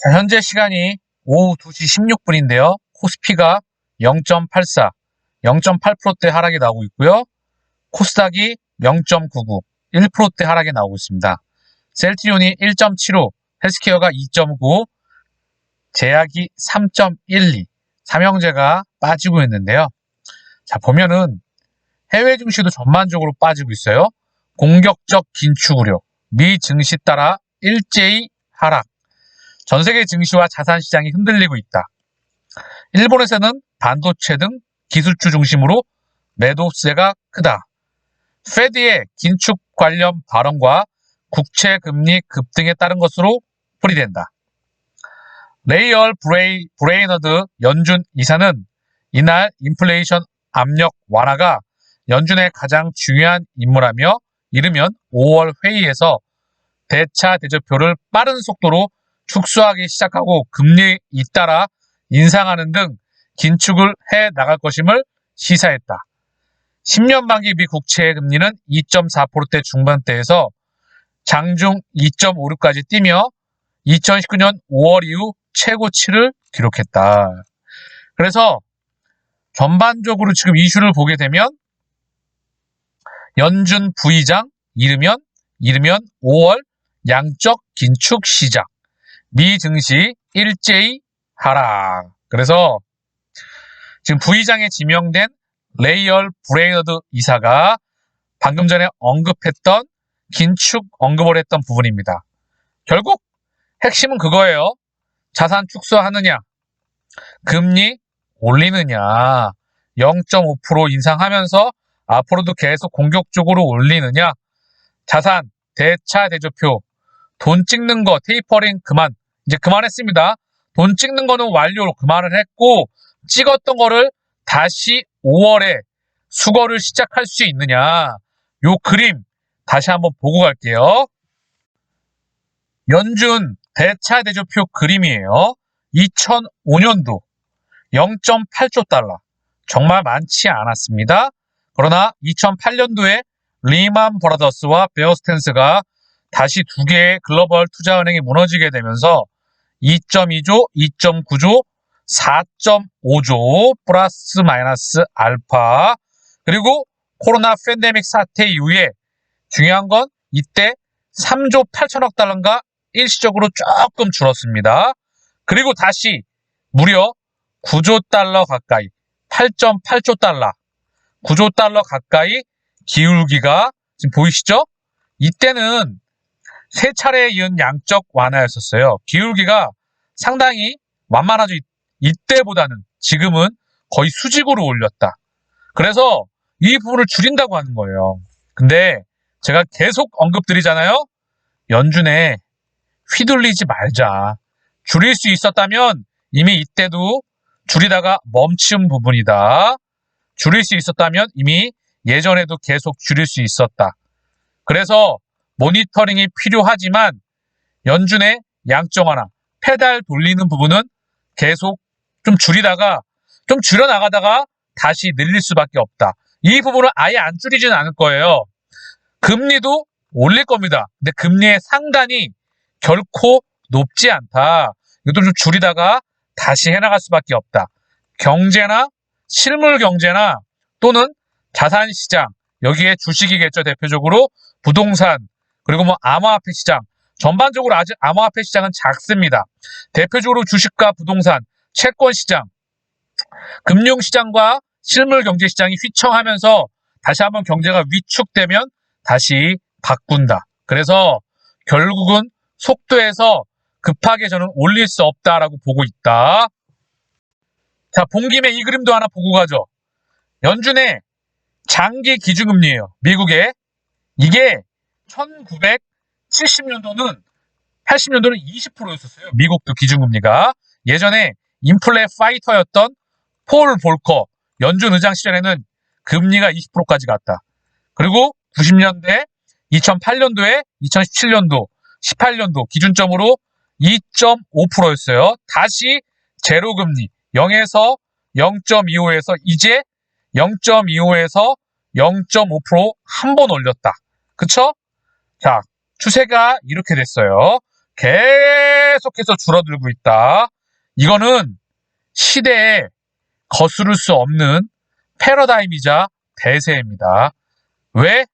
자, 현재 시간이 오후 2시 16분인데요. 코스피가 0.84, 0.8%대 하락이 나오고 있고요. 코스닥이 0.99, 1%대 하락이 나오고 있습니다. 셀트리온이 1.75, 헬스케어가 2.9, 제약이 3.12, 삼형제가 빠지고 있는데요. 자, 보면은 해외 증시도 전반적으로 빠지고 있어요. 공격적 긴축 우려, 미 증시 따라 일제히 하락. 전 세계 증시와 자산 시장이 흔들리고 있다. 일본에서는 반도체 등 기술주 중심으로 매도세가 크다. 페드의 긴축 관련 발언과 국채 금리 급등에 따른 것으로 풀이된다. 레이얼 브레이, 브레이너드 연준 이사는 이날 인플레이션 압력 완화가 연준의 가장 중요한 임무라며 이르면 5월 회의에서 대차 대조표를 빠른 속도로 축소하기 시작하고 금리 잇따라 인상하는 등 긴축을 해 나갈 것임을 시사했다. 10년 만기 미 국채 금리는 2.4%대 중반대에서 장중 2.56까지 뛰며 2019년 5월 이후 최고치를 기록했다. 그래서 전반적으로 지금 이슈를 보게 되면 연준 부의장 이르면 이르면 5월 양적 긴축 시작 미 증시 일제히 하락. 그래서 지금 부의장에 지명된 레이얼 브레이너드 이사가 방금 전에 언급했던 긴축 언급을 했던 부분입니다. 결국 핵심은 그거예요. 자산 축소하느냐, 금리 올리느냐, 0.5% 인상하면서 앞으로도 계속 공격적으로 올리느냐, 자산, 대차, 대조표, 돈 찍는 거, 테이퍼링 그만, 이제 그만했습니다. 돈 찍는 거는 완료로 그만을 했고, 찍었던 거를 다시 5월에 수거를 시작할 수 있느냐, 요 그림 다시 한번 보고 갈게요. 연준 대차 대조표 그림이에요. 2005년도 0.8조 달러. 정말 많지 않았습니다. 그러나 2008년도에 리만 브라더스와 베어스텐스가 다시 두 개의 글로벌 투자은행이 무너지게 되면서 2.2조, 2.9조, 4.5조 플러스 마이너스 알파 그리고 코로나 팬데믹 사태 이후에 중요한 건 이때 3조 8천억 달러가 일시적으로 조금 줄었습니다. 그리고 다시 무려 9조 달러 가까이 8.8조 달러 9조 달러 가까이 기울기가 지금 보이시죠? 이때는 세 차례에 이은 양적 완화였었어요. 기울기가 상당히 완만하죠. 이- 이때보다는 지금은 거의 수직으로 올렸다. 그래서 이 부분을 줄인다고 하는 거예요. 근데 제가 계속 언급드리잖아요. 연준에 휘둘리지 말자. 줄일 수 있었다면 이미 이때도 줄이다가 멈춘 부분이다. 줄일 수 있었다면 이미 예전에도 계속 줄일 수 있었다. 그래서 모니터링이 필요하지만 연준의 완화, 페달 돌리는 부분은 계속 좀 줄이다가 좀 줄여나가다가 다시 늘릴 수밖에 없다. 이 부분을 아예 안 줄이지는 않을 거예요. 금리도 올릴 겁니다. 근데 금리의 상단이 결코 높지 않다. 이것도 좀 줄이다가 다시 해나갈 수밖에 없다. 경제나 실물 경제나 또는 자산 시장 여기에 주식이겠죠 대표적으로 부동산 그리고 뭐 암호화폐 시장 전반적으로 아직 암호화폐 시장은 작습니다. 대표적으로 주식과 부동산, 채권 시장, 금융 시장과 실물 경제 시장이 휘청하면서 다시 한번 경제가 위축되면 다시 바꾼다. 그래서 결국은 속도에서 급하게 저는 올릴 수 없다라고 보고 있다. 자, 본 김에 이 그림도 하나 보고 가죠. 연준의 장기 기준금리예요. 미국의. 이게 1970년도는 80년도는 20%였었어요. 미국도 기준금리가. 예전에 인플레 파이터였던 폴 볼커 연준 의장 시절에는 금리가 20%까지 갔다. 그리고 90년대, 2008년도에 2017년도, 18년도 기준점으로 2.5%였어요. 다시 제로 금리 0에서 0.25에서 이제 0.25에서 0.5%한 번 올렸다. 그쵸? 자, 추세가 이렇게 됐어요. 계속해서 줄어들고 있다. 이거는 시대에 거스를 수 없는 패러다임이자 대세입니다. 왜?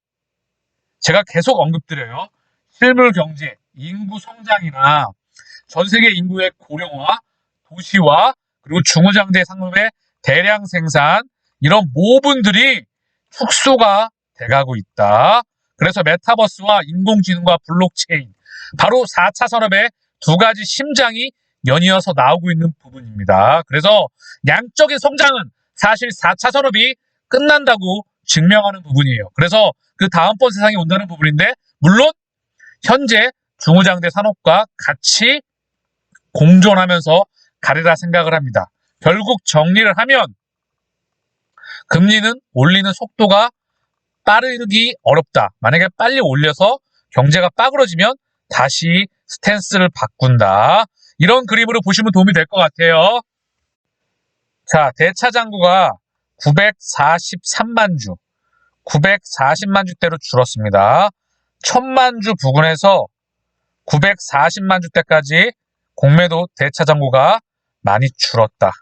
제가 계속 언급드려요. 실물 경제, 인구 성장이나 전 세계 인구의 고령화, 도시화, 그리고 중후장대 상품의 대량 생산, 이런 모분들이 축소가 돼가고 있다. 그래서 메타버스와 인공지능과 블록체인, 바로 4차 산업의 두 가지 심장이 연이어서 나오고 있는 부분입니다. 그래서 양적인 성장은 사실 4차 산업이 끝난다고 증명하는 부분이에요. 그래서 그 다음번 세상이 온다는 부분인데, 물론 현재 중후장대 산업과 같이 공존하면서 가리라 생각을 합니다. 결국 정리를 하면 금리는 올리는 속도가 빠르기 어렵다. 만약에 빨리 올려서 경제가 빠그러지면 다시 스탠스를 바꾼다. 이런 그림으로 보시면 도움이 될 것 같아요. 자, 대차장구가 943만 주, 940만 주대로 줄었습니다. 1000만 주 부근에서 940만 주대까지 공매도 대차장구가 많이 줄었다.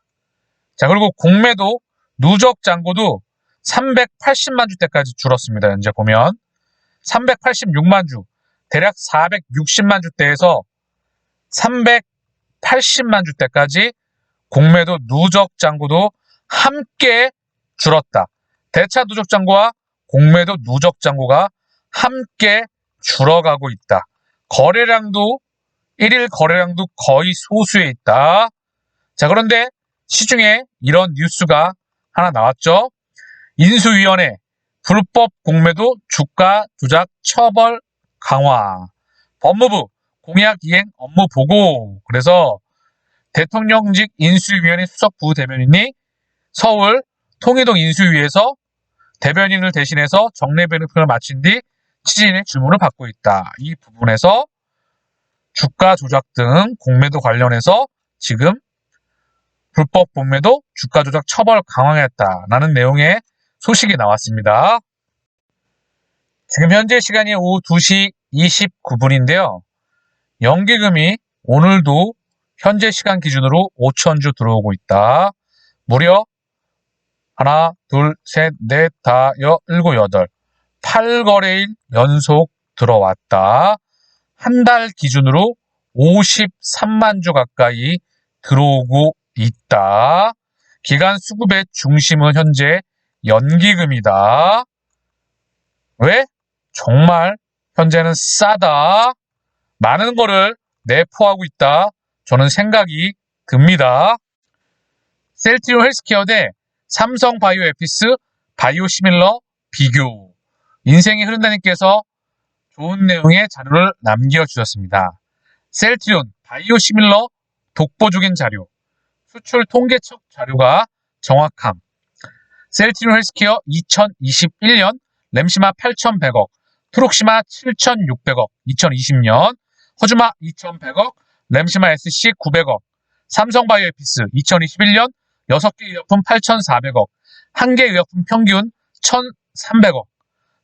자, 그리고 공매도 누적 잔고도 380만 주대까지 줄었습니다. 현재 보면 386만 주, 대략 460만 주대에서 380만 주대까지 공매도 누적 잔고도 함께 줄었다. 대차 누적 잔고와 공매도 누적 잔고가 함께 줄어가고 있다. 거래량도 1일 거래량도 거의 소수에 있다. 자, 그런데 시중에 이런 뉴스가 하나 나왔죠. 인수위원회 불법 공매도 주가 조작 처벌 강화. 법무부 공약 이행 업무 보고. 그래서 대통령직 인수위원회 수석 부대변인이 서울 통일동 인수위에서 대변인을 대신해서 정례 변호편을 마친 뒤 취재인의 질문을 받고 있다. 이 부분에서 주가 조작 등 공매도 관련해서 지금 불법 공매도 주가 조작 처벌 강화했다라는 내용의 소식이 나왔습니다. 지금 현재 시간이 오후 2시 29분인데요. 연기금이 오늘도 현재 시간 기준으로 5천주 들어오고 있다. 무려 하나, 둘, 셋, 넷, 다, 여, 일곱, 여덟. 8거래일 연속 들어왔다. 한 달 기준으로 53만 주 가까이 들어오고 있다. 기간 수급의 중심은 현재 연기금이다. 왜? 정말 현재는 싸다. 많은 거를 내포하고 있다. 저는 생각이 듭니다. 셀트리온 헬스케어 대 삼성 바이오 에피스 바이오 시밀러 비교. 인생이 흐른다님께서 좋은 내용의 자료를 남겨주셨습니다. 셀트리온 바이오 시밀러 독보적인 자료. 수출 통계청 자료가 정확함. 셀트리온 헬스케어 2021년 램시마 8,100억, 트록시마 7,600억, 2020년 허즈마 2,100억, 램시마 SC 900억, 삼성바이오에피스 2021년 6개 의약품 8,400억, 1개 의약품 평균 1,300억,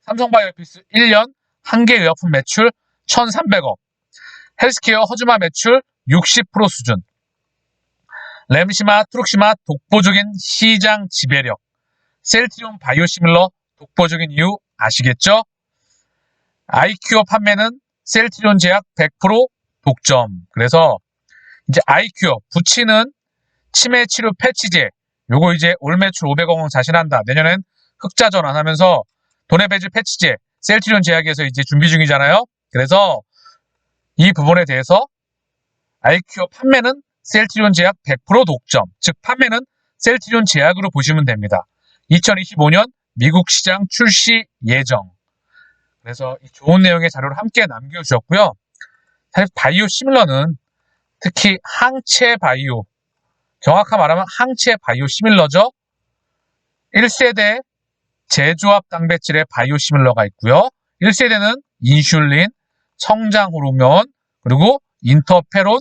삼성바이오에피스 1년 1개 의약품 매출 1,300억, 헬스케어 허즈마 매출 60% 수준, 램시마, 트록시마 독보적인 시장 지배력, 셀트리온 바이오시밀러 독보적인 이유 아시겠죠? 아이큐어 판매는 셀트리온 제약 100% 독점. 그래서 이제 아이큐어 붙이는 치매 치료 패치제 요거 이제 올 매출 500억 원 자신한다. 내년엔 흑자 전환하면서 돈의 배질 패치제 셀트리온 제약에서 이제 준비 중이잖아요. 그래서 이 부분에 대해서 아이큐어 판매는 셀트리온 제약 100% 독점, 즉 판매는 셀트리온 제약으로 보시면 됩니다. 2025년 미국 시장 출시 예정. 그래서 이 좋은 내용의 자료를 함께 남겨주셨고요. 사실 바이오 시밀러는 특히 항체 바이오, 정확한 말하면 항체 바이오 시밀러죠. 1세대 제조합 단백질의 바이오 시밀러가 있고요. 1세대는 인슐린, 성장 호르몬, 그리고 인터페론,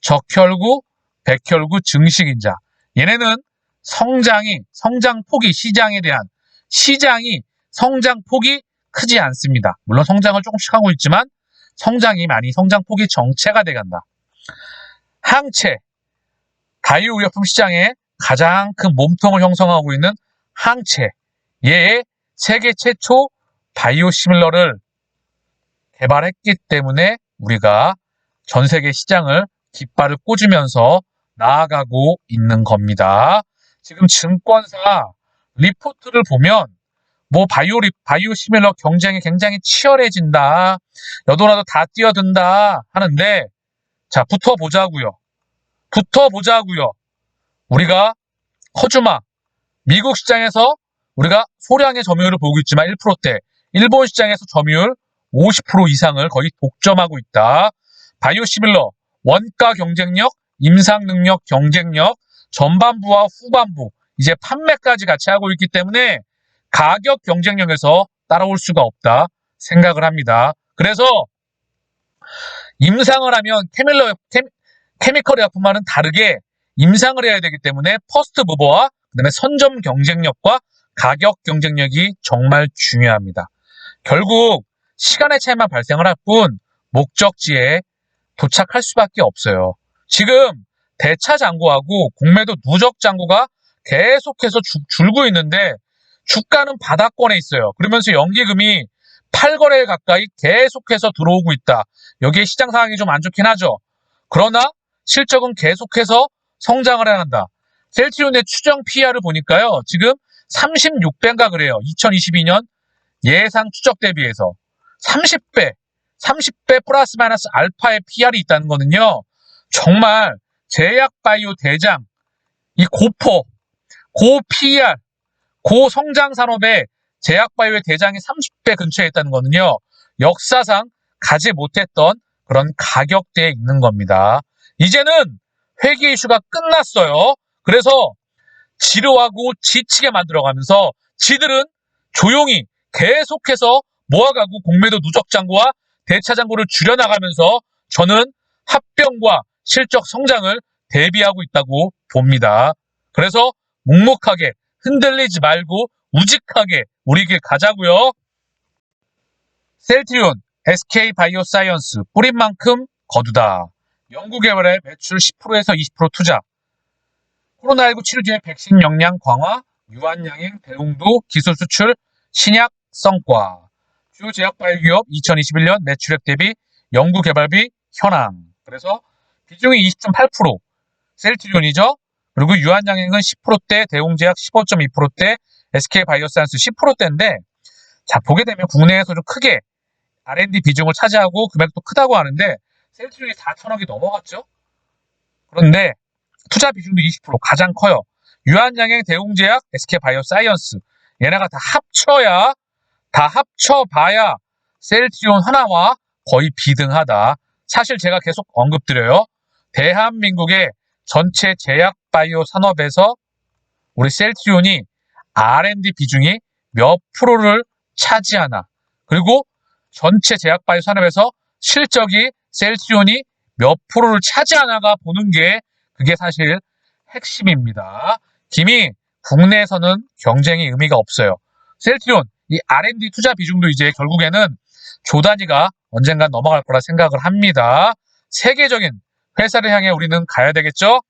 적혈구, 백혈구 증식인자. 얘네는 성장이, 성장 폭이 시장에 대한 시장이 성장 폭이 크지 않습니다. 물론 성장을 조금씩 하고 있지만 성장이 많이 성장 폭이 정체가 돼간다. 항체, 바이오 의약품 시장에 가장 큰 몸통을 형성하고 있는 항체, 얘의 세계 최초 바이오시밀러를 개발했기 때문에 우리가 전 세계 시장을 깃발을 꽂으면서 나아가고 있는 겁니다. 지금 증권사 리포트를 보면 뭐 바이오 리, 바이오 시밀러 경쟁이 굉장히 치열해진다. 여도나도 다 뛰어든다 하는데 자, 붙어 보자고요. 붙어 보자고요. 우리가 커주마 미국 시장에서 우리가 소량의 점유율을 보고 있지만 1%대, 일본 시장에서 점유율 50% 이상을 거의 독점하고 있다. 바이오 시밀러 원가 경쟁력, 임상 능력 경쟁력, 전반부와 후반부, 이제 판매까지 같이 하고 있기 때문에 가격 경쟁력에서 따라올 수가 없다 생각을 합니다. 그래서 임상을 하면 케밀러, 케, 케미컬 의약품과는 다르게 임상을 해야 되기 때문에 퍼스트 무버와 그다음에 선점 경쟁력과 가격 경쟁력이 정말 중요합니다. 결국 시간의 차이만 발생을 할 뿐 목적지에 도착할 수밖에 없어요. 지금 대차 잔고하고 공매도 누적 잔고가 계속해서 주- 줄고 있는데 주가는 바닥권에 있어요. 그러면서 연기금이 8거래 가까이 계속해서 들어오고 있다. 여기에 시장 상황이 좀 안 좋긴 하죠. 그러나 실적은 계속해서 성장을 해난다. 셀트리온의 추정 PR을 보니까요. 지금 36배인가 그래요. 2022년 예상 추적 대비해서 30배, 30배 플러스 마이너스 알파의 PR이 있다는 거는요. 정말 제약 바이오 대장, 이 고포, 고 PR, 고 성장 산업의 제약 바이오의 대장이 30배 근처에 있다는 거는요. 역사상 가지 못했던 그런 가격대에 있는 겁니다. 이제는 회계 이슈가 끝났어요. 그래서 지루하고 지치게 만들어가면서 지들은 조용히 계속해서 모아가고 공매도 누적 잔고와 대차 잔고를 줄여나가면서 저는 합병과 실적 성장을 대비하고 있다고 봅니다. 그래서 묵묵하게 흔들리지 말고 우직하게 우리 길 가자고요. 셀트리온, SK 바이오사이언스 뿌린 만큼 거두다. 연구개발에 매출 10%에서 20% 투자. 코로나19 치료 뒤에 백신 역량 강화, 유한양행 대응도 기술 수출, 신약 성과. 주요 제약 바이오 기업 2021년 매출액 대비 연구개발비 현황. 그래서 비중이 20.8%. 셀트리온이죠. 그리고 유한양행은 10%대, 대웅제약 15.2%대, SK 바이오사이언스 10%대인데 자 보게 되면 국내에서 좀 크게 R&D 비중을 차지하고 금액도 크다고 하는데 셀트리온이 4천억이 넘어갔죠. 그런데 투자 비중도 20% 가장 커요. 유한양행, 대웅제약, SK 바이오사이언스 얘네가 다 합쳐야 다 합쳐봐야 셀트리온 하나와 거의 비등하다. 사실 제가 계속 언급드려요. 대한민국의 전체 제약 바이오 산업에서 우리 셀트리온이 R&D 비중이 몇 프로를 차지하나 그리고 전체 제약 바이오 산업에서 실적이 셀트리온이 몇 프로를 차지하나가 보는 게 그게 사실 핵심입니다. 김이 국내에서는 경쟁이 의미가 없어요. 셀트리온 이 R&D 투자 비중도 이제 결국에는 조 단위가 언젠간 넘어갈 거라 생각을 합니다. 세계적인 회사를 향해 우리는 가야 되겠죠?